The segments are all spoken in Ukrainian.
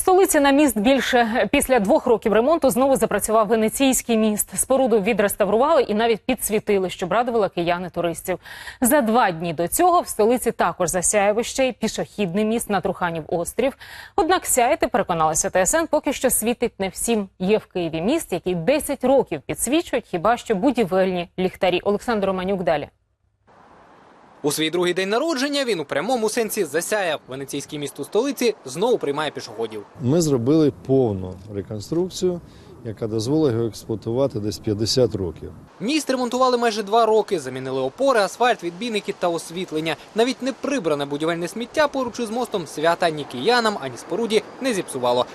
столиці на міст більше після двох років ремонту знову запрацював венеційський міст. Споруду відреставрували і навіть підсвітили, щоб радувало кияни туристів. За два дні до цього в столиці також засяяв ще й пішохідний міст на Труханів острів. Однак сяяти, переконалася ТСН, поки що світить не всім. Є в Києві міст, який 10 років підсвічують, хіба що будівельні ліхтарі. Олександр Романюк далі. У свій другий день народження він у прямому сенсі засяяв. Венеційський міст у столиці знову приймає пішоходів. Ми зробили повну реконструкцію, яка дозволить його експлуатувати десь 50 років. Міст ремонтували майже два роки. Замінили опори, асфальт, відбійники та освітлення. Навіть не прибране будівельне сміття поруч із мостом свята ні киянам, ані споруді не зіпсувало.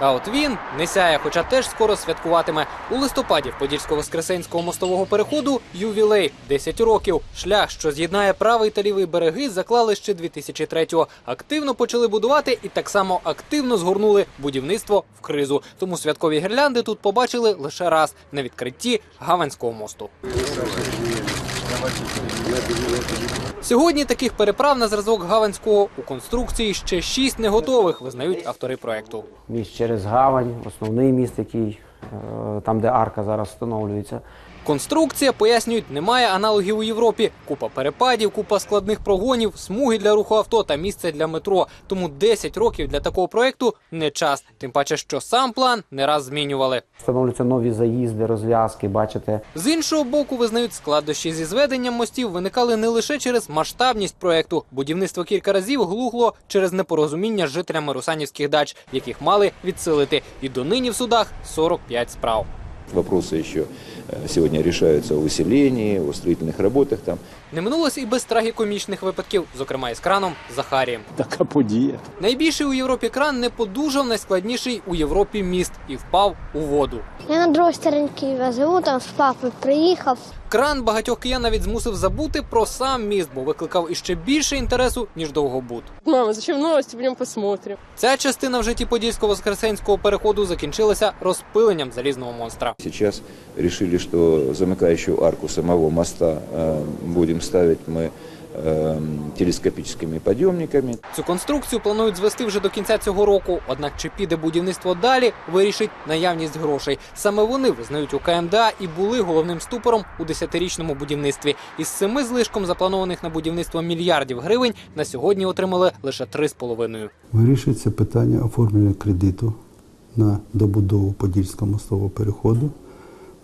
А от він не сяє, хоча теж скоро святкуватиме. У листопаді в Подільсько-Воскресенського мостового переходу ювілей 10 років. Шлях, що з'єднає правий та лівий береги, заклали ще 2003-го. Активно почали будувати і так само активно згорнули будівництво в кризу. Тому святкові гірлянди тут побачили лише раз на відкритті Гаванського мосту. Сьогодні таких переправ на зразок Гаванського у конструкції ще шість не готових, визнають автори проекту. Міст через гавань, основний міст, який е, там, де арка зараз встановлюється. Конструкція, пояснюють, немає аналогів у Європі. Купа перепадів, купа складних прогонів, смуги для руху авто та місце для метро. Тому 10 років для такого проекту не час. Тим паче, що сам план не раз змінювали. Встановлюються нові заїзди, розв'язки, бачите. З іншого боку, визнають складнощі зі зведенням мостів виникали не лише через масштабність проекту. Будівництво кілька разів глухло через непорозуміння з жителями русанівських дач, яких мали відсилити. І донині в судах 45 справ. Вопросы еще э, сегодня решаются о выселении, о строительных работах там. Не минулось і без трагікомічних випадків, зокрема із краном Захарієм. Така подія. Найбільший у Європі кран не подужав найскладніший у Європі міст і впав у воду. Я на другій стороні Києва живу, там з папою приїхав. Кран багатьох киян навіть змусив забути про сам міст, бо викликав іще більше інтересу ніж довгобуд. Мама, зачем новости? Пойдем посмотрим. Ця частина в житті подільсько-воскресенського переходу закінчилася розпиленням залізного монстра. Сейчас решили, что замыкающую арку самого моста э, будем ставить мы э, телескопическими подъемниками. Цю конструкцію планують звести вже до кінця цього року. Однак чи піде будівництво далі, вирішить наявність грошей. Саме вони визнають у КМДА і були головним ступором у десятирічному будівництві. Із семи злишком запланованих на будівництво мільярдів гривень на сьогодні отримали лише три з половиною. Вирішується питання оформлення кредиту на добудову Подільського мостового переходу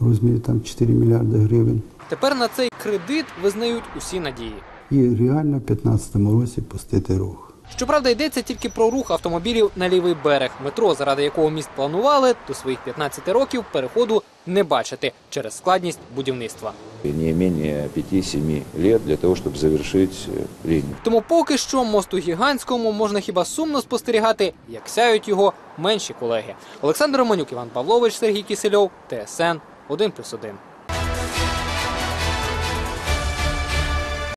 в розмірі там 4 мільярди гривень. Тепер на цей кредит визнають усі надії. І реально в 2015 році пустити рух. Щоправда, йдеться тільки про рух автомобілів на лівий берег. Метро, заради якого міст планували, до своїх 15 років переходу не бачити через складність будівництва. Не менее 5-7 лет для того, чтобы завершить э, линию. Тому поки що мосту гігантському можна хіба сумно спостерігати, як сяють його менші колеги. Олександр Романюк, Іван Павлович, Сергій Кісельов, ТСН 1+,1.